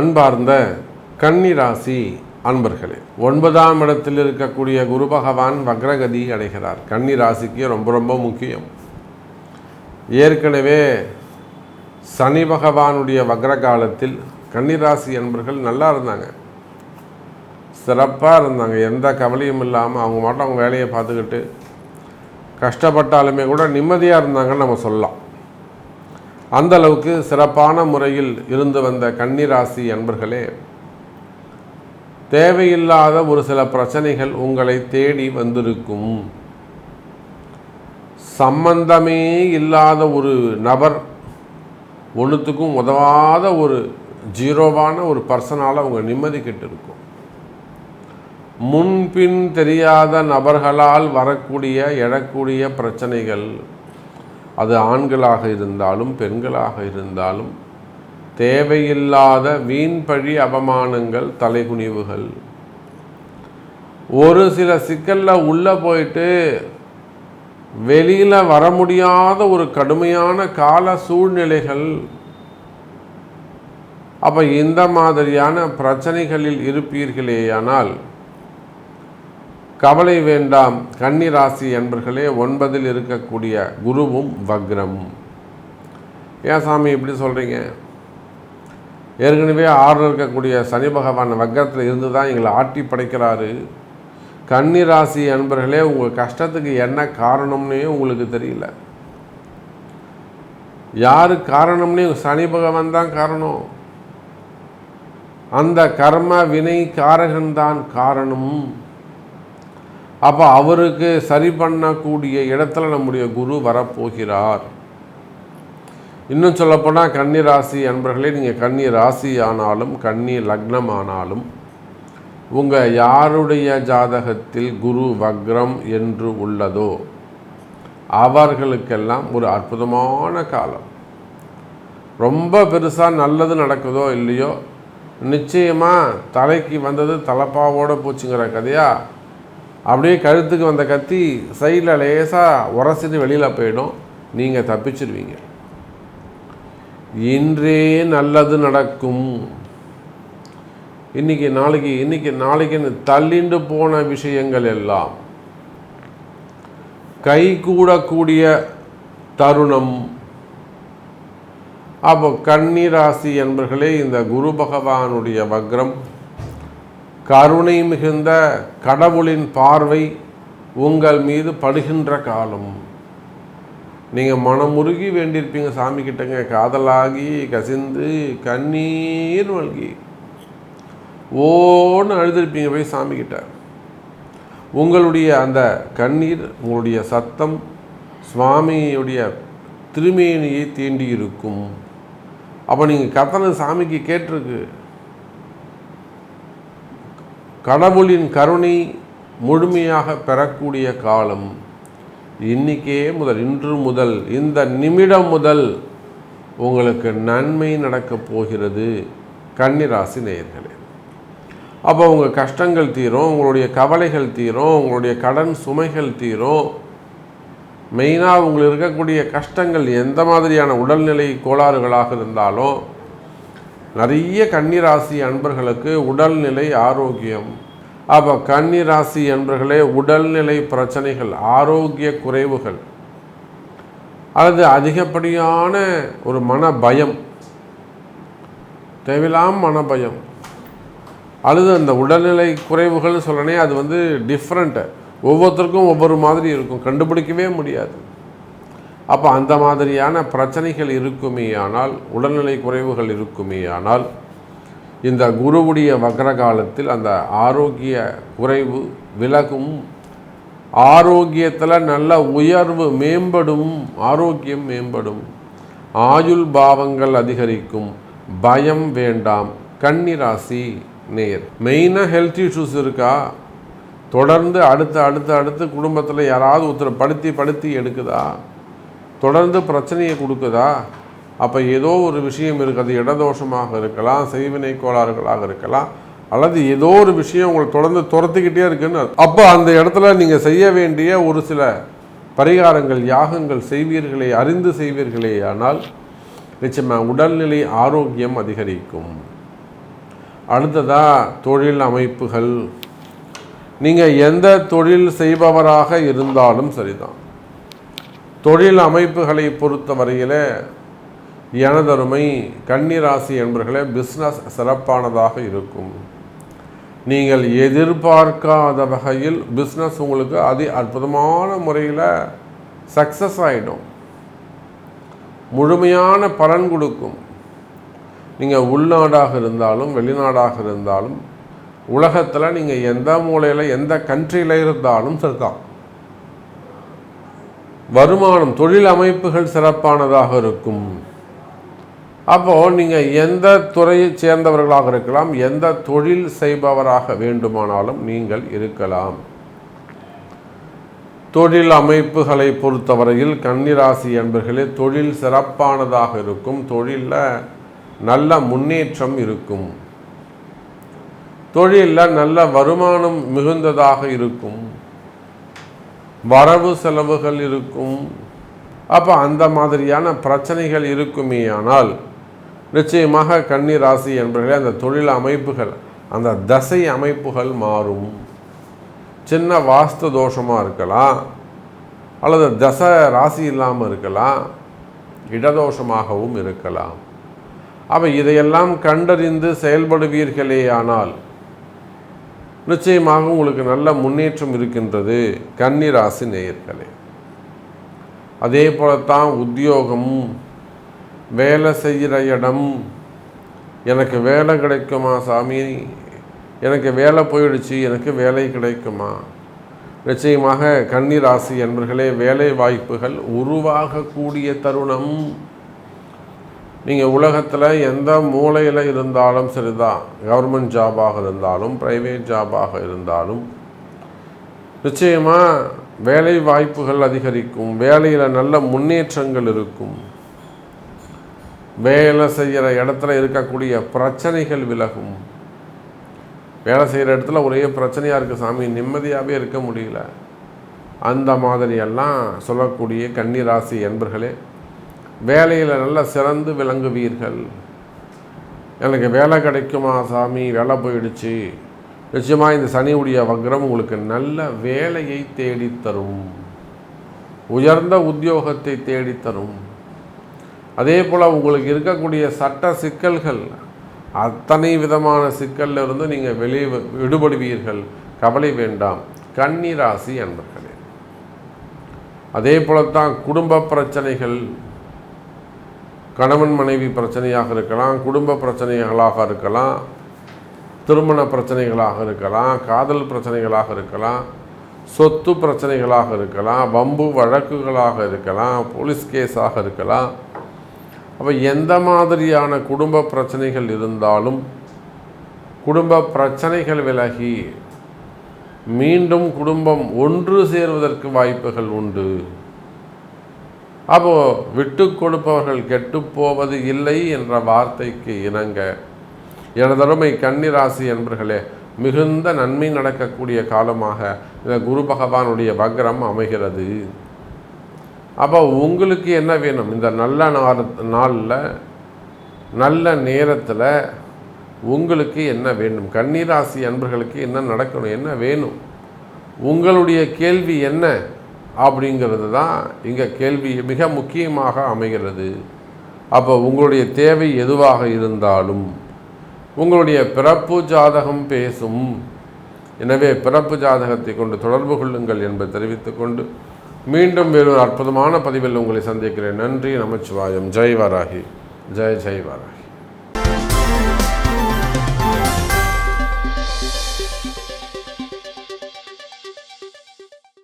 அன்பார்ந்த கன்னிராசி அன்பர்களே ஒன்பதாம் இடத்தில் இருக்கக்கூடிய குரு பகவான் வக்ரகதி அடைகிறார். கன்னிராசிக்கு ரொம்ப ரொம்ப முக்கியம். ஏற்கனவே சனி பகவானுடைய வக்ர காலத்தில் கன்னிராசி அன்பர்கள் நல்லா இருந்தாங்க. சிறப்பாக இருந்தாங்க. எந்த கவலையும் இல்லாமல் அவங்க மட்டும் அவங்க வேலையை பார்த்துக்கிட்டு கஷ்டப்பட்டாலுமே கூட நிம்மதியாக இருந்தாங்கன்னு நம்ம சொல்லலாம். அந்த அளவுக்கு சிறப்பான முறையில் இருந்து வந்த கன்னிராசி அன்பர்களே தேவையில்லாத ஒரு சில பிரச்சனைகள் உங்களை தேடி வந்திருக்கும். சம்பந்தமே இல்லாத ஒரு நபர் ஒன்றுத்துக்கும் உதவாத ஒரு ஜீரோவான ஒரு பர்சனால் அவங்க நிம்மதி கெட்டு இருக்கும் முன்பின் தெரியாத நபர்களால் வரக்கூடிய எழக்கூடிய பிரச்சனைகள் அது ஆண்களாக இருந்தாலும் பெண்களாக இருந்தாலும் தேவையில்லாத வீண்பழி அவமானங்கள் தலைகுனிவுகள். ஒரு சில சிக்கலில் உள்ளே போயிட்டு வெளியில் வர முடியாத ஒரு கடுமையான கால சூழ்நிலைகள். அப்போ இந்த மாதிரியான பிரச்சனைகளில் இருப்பீர்களேயானால் கவலை வேண்டாம் கன்னி ராசி என்பர்களே ஒன்பதில் இருக்கக்கூடிய குருவும் வக்ரம் ஏன் சாமி இப்படி சொல்கிறீங்க ஏற்கனவே ஆறு இருக்கக்கூடிய சனி பகவான் வக்கரத்தில் இருந்து தான் எங்களை ஆட்டி படைக்கிறாரு. கன்னி ராசி அன்பர்களே உங்கள் கஷ்டத்துக்கு என்ன காரணம்னே உங்களுக்கு தெரியல. யாரு காரணம்னே சனி பகவான் தான் காரணம். அந்த கர்ம வினை காரகன்தான் காரணம். அப்போ அவருக்கு சரி பண்ணக்கூடிய இடத்துல நம்முடைய குரு வரப்போகிறார். இன்னும் சொல்லப்போனால் கன்னி ராசி அன்பர்களே நீங்கள் கன்னி ராசி ஆனாலும் கன்னி லக்னம் ஆனாலும் உங்கள் யாருடைய ஜாதகத்தில் குரு வக்ரம் என்று உள்ளதோ அவர்களுக்கெல்லாம் ஒரு அற்புதமான காலம். ரொம்ப பெருசாக நல்லது நடக்குதோ இல்லையோ நிச்சயமாக தலைக்கு வந்தது தலப்பாவோட போச்சுங்கிற கதையா அப்படியே கழுத்துக்கு வந்த கத்தி சைடில் லேசாக உரசிட்டு வெளியில் போயிடும். நீங்கள் தப்பிச்சிருவீங்க. இன்றே நல்லது நடக்கும். இன்னைக்கு நாளைக்கு இன்னைக்கு நாளைக்குன்னு தள்ளிண்டு போன விஷயங்கள் எல்லாம் கை கூடக்கூடிய தருணம். அப்போ கன்னி ராசி என்பர்களே இந்த குரு பகவானுடைய வக்ரம். கருணை மிகுந்த கடவுளின் பார்வை உங்கள் மீது படுகின்ற காலம். நீங்கள் மனமுருகி வேண்டியிருப்பீங்க சாமி கிட்டங்க. காதலாகி கசிந்து கண்ணீர் மல்கி. ஓன்னு அழுதிருப்பீங்க போய் சாமி கிட்ட. உங்களுடைய அந்த கண்ணீர் உங்களுடைய சத்தம் சுவாமியுடைய திருமேனியை தீண்டி இருக்கும் அப்போ நீங்கள் கத்தனை சாமிக்கு கேட்டிருக்கு. கடவுளின் கருணை முழுமையாக பெறக்கூடிய காலம் இன்றைக்கே முதல் இன்று முதல் இந்த நிமிடம் முதல் உங்களுக்கு நன்மை நடக்கப் போகிறது கன்னிராசி நேயர்களே. அப்போ உங்கள் கஷ்டங்கள் தீரும் உங்களுடைய கவலைகள் தீரும் உங்களுடைய கடன் சுமைகள் தீரும். மெயினாக உங்களுக்கு இருக்கக்கூடிய கஷ்டங்கள் எந்த மாதிரியான உடல்நிலை கோளாறுகளாக இருந்தாலும் நிறைய கன்னிராசி அன்பர்களுக்கு உடல்நிலை ஆரோக்கியம். அப்போ கன்னிராசி அன்பர்களே உடல்நிலை பிரச்சனைகள் ஆரோக்கிய குறைவுகள். அல்லது அதிகப்படியான ஒரு மன பயம் தேவையில்லாம மன பயம் அல்லது அந்த உடல்நிலை குறைவுகள்னு சொல்லனே அது வந்து டிஃப்ரெண்ட்டு ஒவ்வொருத்தருக்கும் ஒவ்வொரு மாதிரி இருக்கும். கண்டுபிடிக்கவே முடியாது. அப்போ அந்த மாதிரியான பிரச்சனைகள் இருக்குமே ஆனால் உடல்நிலை குறைவுகள் இருக்குமே ஆனால் இந்த குருவுடைய வக்ர காலத்தில் அந்த ஆரோக்கிய குறைவு விலகும் ஆரோக்கியத்தில் நல்ல உயர்வு மேம்படும் ஆரோக்கியம் மேம்படும். ஆயுள் பாவங்கள் அதிகரிக்கும் பயம் வேண்டாம் கன்னிராசி நேர் மெயினாக ஹெல்த் இஷ்யூஸ் இருக்கா? தொடர்ந்து அடுத்து அடுத்து அடுத்து குடும்பத்தில் யாராவது ஒருத்தர் படுத்தி படுத்தி எடுக்குதா? தொடர்ந்து பிரச்சனையை கொடுக்குதா? அப்போ ஏதோ ஒரு விஷயம் இருக்குது இடதோஷமாக இருக்கலாம் செய்வினை கோளாறுகளாக இருக்கலாம் அல்லது ஏதோ ஒரு விஷயம் உங்களை தொடர்ந்து துரத்துக்கிட்டே இருக்குன்னு அப்போ அந்த இடத்துல நீங்கள் செய்ய வேண்டிய ஒரு சில பரிகாரங்கள் யாகங்கள் செய்வீர்களே அறிந்து செய்வீர்களே ஆனால் நிச்சயமாக உடல்நிலை ஆரோக்கியம் அதிகரிக்கும். அடுத்ததாக தொழில் அமைப்புகள். நீங்கள் எந்த தொழில் செய்பவராக இருந்தாலும் சரிதான். தொழில் அமைப்புகளை பொறுத்த வரையில் எனதருமை கன்னிராசி என்பர்களே பிஸ்னஸ் சிறப்பானதாக இருக்கும். நீங்கள் எதிர்பார்க்காத வகையில் பிஸ்னஸ் உங்களுக்கு அதி அற்புதமான முறையில் சக்ஸஸ் ஆகிடும் முழுமையான பலன் கொடுக்கும். நீங்கள் உள்நாடாக இருந்தாலும் வெளிநாடாக இருந்தாலும் உலகத்தில் நீங்கள் எந்த மூலையில் எந்த கண்ட்ரியில் இருந்தாலும் சரிதான் வருமானம் தொழில் அமைப்புகள் சிறப்பானதாக இருக்கும். அப்போது நீங்கள் எந்த துறையை சேர்ந்தவர்களாக இருக்கலாம் எந்த தொழில் செய்பவராக வேண்டுமானாலும் நீங்கள் இருக்கலாம். தொழில் அமைப்புகளை பொறுத்தவரையில் கன்னிராசி என்பர்களே தொழில் சிறப்பானதாக இருக்கும் தொழிலில் நல்ல முன்னேற்றம் இருக்கும். தொழிலில் நல்ல வருமானம் மிகுந்ததாக இருக்கும். வரவு செலவுகள் இருக்கும். அப்போ அந்த மாதிரியான பிரச்சனைகள் இருக்குமே ஆனால் நிச்சயமாக கன்னி ராசி என்பர்களே அந்த தொழில் அமைப்புகள் அந்த தசை அமைப்புகள் மாறும். சின்ன வாஸ்து தோஷமாக இருக்கலாம் அல்லது தசை ராசி இல்லாமல் இருக்கலாம் இடதோஷமாகவும் இருக்கலாம். அப்போ இதையெல்லாம் கண்டறிந்து செயல்படுவீர்களேயானால் நிச்சயமாக உங்களுக்கு நல்ல முன்னேற்றம் இருக்கின்றது கன்னிராசி நேயர்களே. அதே போலத்தான் உத்தியோகம் வேலை செய்கிற இடம் எனக்கு வேலை கிடைக்குமா சாமி? எனக்கு வேலை போயிடுச்சு எனக்கு வேலை கிடைக்குமா? நிச்சயமாக கன்னிராசி என்பர்களே வேலை வாய்ப்புகள் உருவாகக்கூடிய தருணம். நீங்கள் உலகத்தில் எந்த மூலையில் இருந்தாலும் சரிதான். கவர்மெண்ட் ஜாபாக இருந்தாலும் ப்ரைவேட் ஜாபாக இருந்தாலும் நிச்சயமாக வேலை வாய்ப்புகள் அதிகரிக்கும் வேலையில் நல்ல முன்னேற்றங்கள் இருக்கும். வேலை செய்கிற இடத்துல இருக்கக்கூடிய பிரச்சனைகள் விலகும். வேலை செய்கிற இடத்துல ஒரே பிரச்சனையாக இருக்குது சாமி நிம்மதியாகவே இருக்க முடியல. அந்த மாதிரியெல்லாம் சொல்லக்கூடிய கன்னிராசி என்பர்களே வேலையில் நல்லா சிறந்து விளங்குவீர்கள். எனக்கு வேலை கிடைக்குமா சாமி? வேலை போயிடுச்சு. நிச்சயமாக இந்த சனியுடைய வக்ரம் உங்களுக்கு நல்ல வேலையை தேடித்தரும். உயர்ந்த உத்தியோகத்தை தேடித்தரும். அதே போல் உங்களுக்கு இருக்கக்கூடிய சட்ட சிக்கல்கள் அத்தனை விதமான சிக்கலில் இருந்து நீங்கள் வெளியே விடுபடுவீர்கள். கவலை வேண்டாம். கன்னிராசி அன்பர்களே. அதே போலத்தான் குடும்ப பிரச்சனைகள் கணவன் மனைவி பிரச்சனையாக இருக்கலாம் குடும்ப பிரச்சனைகளாக இருக்கலாம் திருமண பிரச்சனைகளாக இருக்கலாம் காதல் பிரச்சனைகளாக இருக்கலாம் சொத்து பிரச்சனைகளாக இருக்கலாம் வம்பு வழக்குகளாக இருக்கலாம் போலீஸ் கேஸாக இருக்கலாம். அப்போ எந்த மாதிரியான குடும்ப பிரச்சனைகள் இருந்தாலும் குடும்ப பிரச்சனைகள் விலகி மீண்டும் குடும்பம் ஒன்று சேர்வதற்கு வாய்ப்புகள் உண்டு. அப்போ விட்டு கொடுப்பவர்கள் கெட்டுப்போவது இல்லை என்ற வார்த்தைக்கு இணங்க. எனதருமை கன்னிராசி என்பர்களே மிகுந்த நன்மை நடக்கக்கூடிய காலமாக இந்த குரு பகவானுடைய வக்ரம் அமைகிறது. அப்போ உங்களுக்கு என்ன வேணும்? இந்த நல்ல நாளில் நல்ல நேரத்தில் உங்களுக்கு என்ன வேண்டும்? கன்னிராசி அன்பர்களுக்கு என்ன நடக்கணும்? என்ன வேணும்? உங்களுடைய கேள்வி என்ன? அப்படிங்கிறது தான் இங்கே கேள்வி மிக முக்கியமாக அமைகிறது. அப்போ உங்களுடைய தேவை எதுவாக இருந்தாலும் உங்களுடைய பிறப்பு ஜாதகம் பேசும். எனவே பிறப்பு ஜாதகத்தை கொண்டு தொடர்பு கொள்ளுங்கள் என்பதை தெரிவித்துக்கொண்டு மீண்டும் வேறு அற்புதமான பதிவில் உங்களை சந்திக்கிறேன். நன்றி நமச்சிவாயம். ஜெய் வராகி ஜெய் ஜெய் வராகி